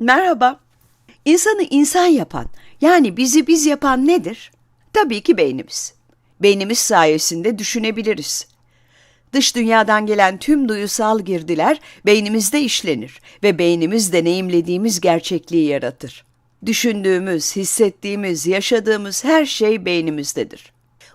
Merhaba. İnsanı insan yapan, yani bizi biz yapan nedir? Tabii ki beynimiz. Beynimiz sayesinde düşünebiliriz. Dış dünyadan gelen tüm duyusal girdiler beynimizde işlenir ve beynimiz deneyimlediğimiz gerçekliği yaratır. Düşündüğümüz, hissettiğimiz, yaşadığımız her şey beynimizdedir.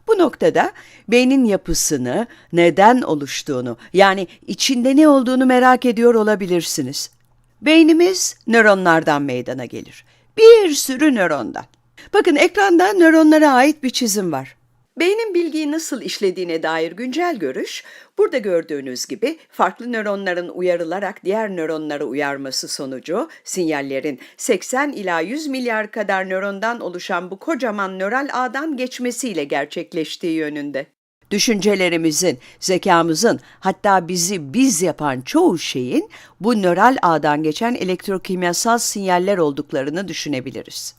Bu noktada beynin yapısını, neden oluştuğunu, yani içinde ne olduğunu merak ediyor olabilirsiniz. Beynimiz nöronlardan meydana gelir. Bir sürü nörondan. Bakın ekranda nöronlara ait bir çizim var. Beynin bilgiyi nasıl işlediğine dair güncel görüş, burada gördüğünüz gibi farklı nöronların uyarılarak diğer nöronları uyarması sonucu sinyallerin 80 ila 100 milyar kadar nörondan oluşan bu kocaman nöral ağdan geçmesiyle gerçekleştiği yönünde. Düşüncelerimizin, zekamızın, hatta bizi biz yapan çoğu şeyin bu nöral ağdan geçen elektrokimyasal sinyaller olduklarını düşünebiliriz.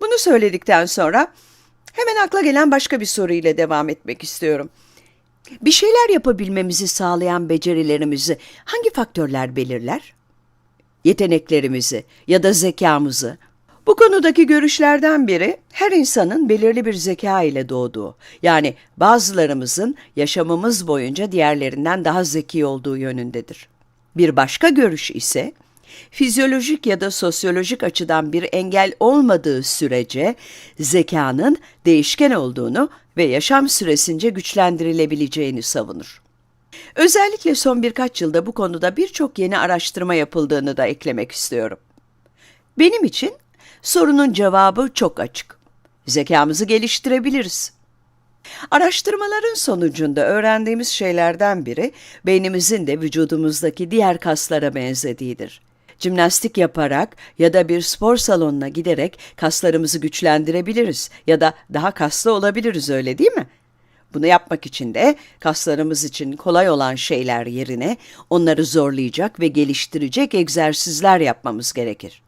Bunu söyledikten sonra hemen akla gelen başka bir soru ile devam etmek istiyorum. Bir şeyler yapabilmemizi sağlayan becerilerimizi hangi faktörler belirler? Yeteneklerimizi ya da zekamızı. Bu konudaki görüşlerden biri her insanın belirli bir zeka ile doğduğu, yani bazılarımızın yaşamımız boyunca diğerlerinden daha zeki olduğu yönündedir. Bir başka görüş ise fizyolojik ya da sosyolojik açıdan bir engel olmadığı sürece zekanın değişken olduğunu ve yaşam süresince güçlendirilebileceğini savunur. Özellikle son birkaç yılda bu konuda birçok yeni araştırma yapıldığını da eklemek istiyorum. Benim için sorunun cevabı çok açık. Zekamızı geliştirebiliriz. Araştırmaların sonucunda öğrendiğimiz şeylerden biri beynimizin de vücudumuzdaki diğer kaslara benzediğidir. Jimnastik yaparak ya da bir spor salonuna giderek kaslarımızı güçlendirebiliriz ya da daha kaslı olabiliriz öyle değil mi? Bunu yapmak için de kaslarımız için kolay olan şeyler yerine onları zorlayacak ve geliştirecek egzersizler yapmamız gerekir.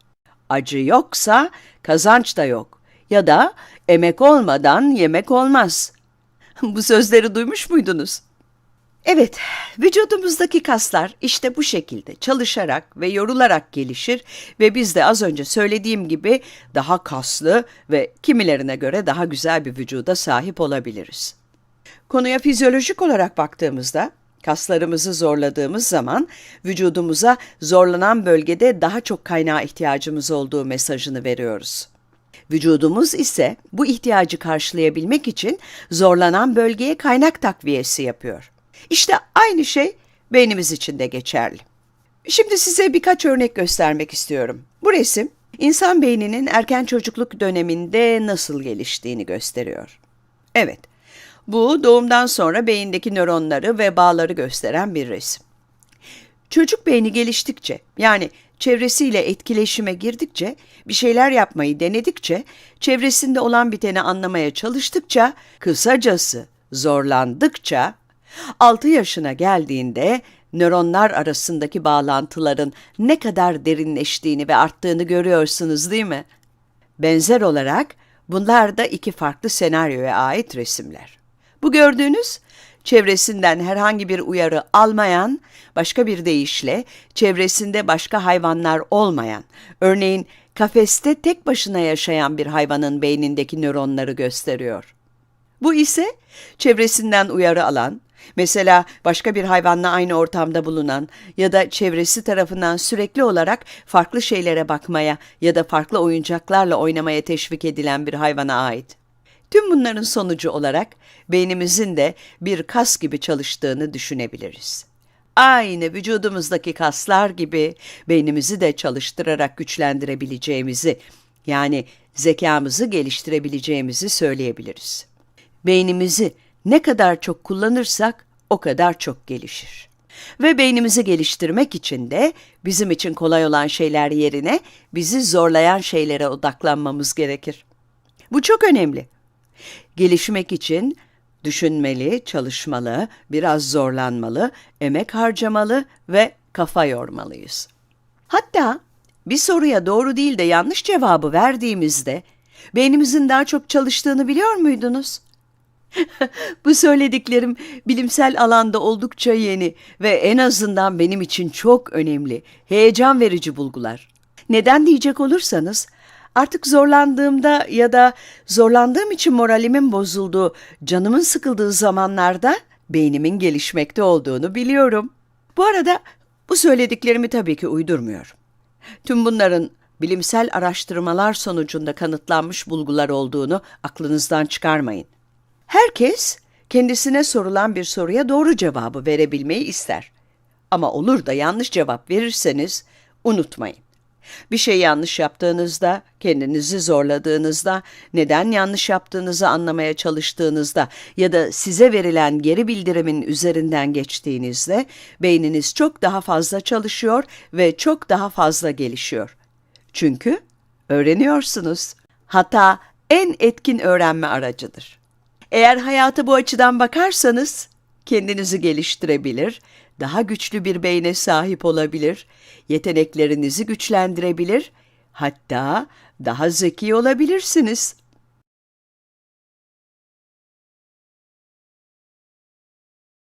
Acı yoksa kazanç da yok ya da emek olmadan yemek olmaz. Bu sözleri duymuş muydunuz? Evet, vücudumuzdaki kaslar işte bu şekilde çalışarak ve yorularak gelişir ve biz de az önce söylediğim gibi daha kaslı ve kimilerine göre daha güzel bir vücuda sahip olabiliriz. Konuya fizyolojik olarak baktığımızda kaslarımızı zorladığımız zaman vücudumuza zorlanan bölgede daha çok kaynağa ihtiyacımız olduğu mesajını veriyoruz. Vücudumuz ise bu ihtiyacı karşılayabilmek için zorlanan bölgeye kaynak takviyesi yapıyor. İşte aynı şey beynimiz için de geçerli. Şimdi size birkaç örnek göstermek istiyorum. Bu resim insan beyninin erken çocukluk döneminde nasıl geliştiğini gösteriyor. Evet, bu doğumdan sonra beyindeki nöronları ve bağları gösteren bir resim. Çocuk beyni geliştikçe, yani çevresiyle etkileşime girdikçe, bir şeyler yapmayı denedikçe, çevresinde olan biteni anlamaya çalıştıkça, kısacası zorlandıkça 6 yaşına geldiğinde nöronlar arasındaki bağlantıların ne kadar derinleştiğini ve arttığını görüyorsunuz değil mi? Benzer olarak bunlar da iki farklı senaryoya ait resimler. Bu gördüğünüz çevresinden herhangi bir uyarı almayan, başka bir deyişle çevresinde başka hayvanlar olmayan, örneğin kafeste tek başına yaşayan bir hayvanın beynindeki nöronları gösteriyor. Bu ise çevresinden uyarı alan, Mesela başka bir hayvanla aynı ortamda bulunan ya da çevresi tarafından sürekli olarak farklı şeylere bakmaya ya da farklı oyuncaklarla oynamaya teşvik edilen bir hayvana ait. Tüm bunların sonucu olarak beynimizin de bir kas gibi çalıştığını düşünebiliriz. Aynı vücudumuzdaki kaslar gibi beynimizi de çalıştırarak güçlendirebileceğimizi, yani zekamızı geliştirebileceğimizi söyleyebiliriz. Beynimizi ne kadar çok kullanırsak o kadar çok gelişir. Ve beynimizi geliştirmek için de bizim için kolay olan şeyler yerine bizi zorlayan şeylere odaklanmamız gerekir. Bu çok önemli. Gelişmek için düşünmeli, çalışmalı, biraz zorlanmalı, emek harcamalı ve kafa yormalıyız. Hatta bir soruya doğru değil de yanlış cevabı verdiğimizde beynimizin daha çok çalıştığını biliyor muydunuz? Bu söylediklerim bilimsel alanda oldukça yeni ve en azından benim için çok önemli, heyecan verici bulgular. Neden diyecek olursanız, artık zorlandığımda ya da zorlandığım için moralimin bozulduğu, canımın sıkıldığı zamanlarda beynimin gelişmekte olduğunu biliyorum. Bu arada bu söylediklerimi tabii ki uydurmuyorum. Tüm bunların bilimsel araştırmalar sonucunda kanıtlanmış bulgular olduğunu aklınızdan çıkarmayın. Herkes kendisine sorulan bir soruya doğru cevabı verebilmeyi ister. Ama olur da yanlış cevap verirseniz unutmayın. Bir şey yanlış yaptığınızda, kendinizi zorladığınızda, neden yanlış yaptığınızı anlamaya çalıştığınızda ya da size verilen geri bildirimin üzerinden geçtiğinizde beyniniz çok daha fazla çalışıyor ve çok daha fazla gelişiyor. Çünkü öğreniyorsunuz. Hata en etkin öğrenme aracıdır. Eğer hayata bu açıdan bakarsanız kendinizi geliştirebilir, daha güçlü bir beyne sahip olabilir, yeteneklerinizi güçlendirebilir, hatta daha zeki olabilirsiniz.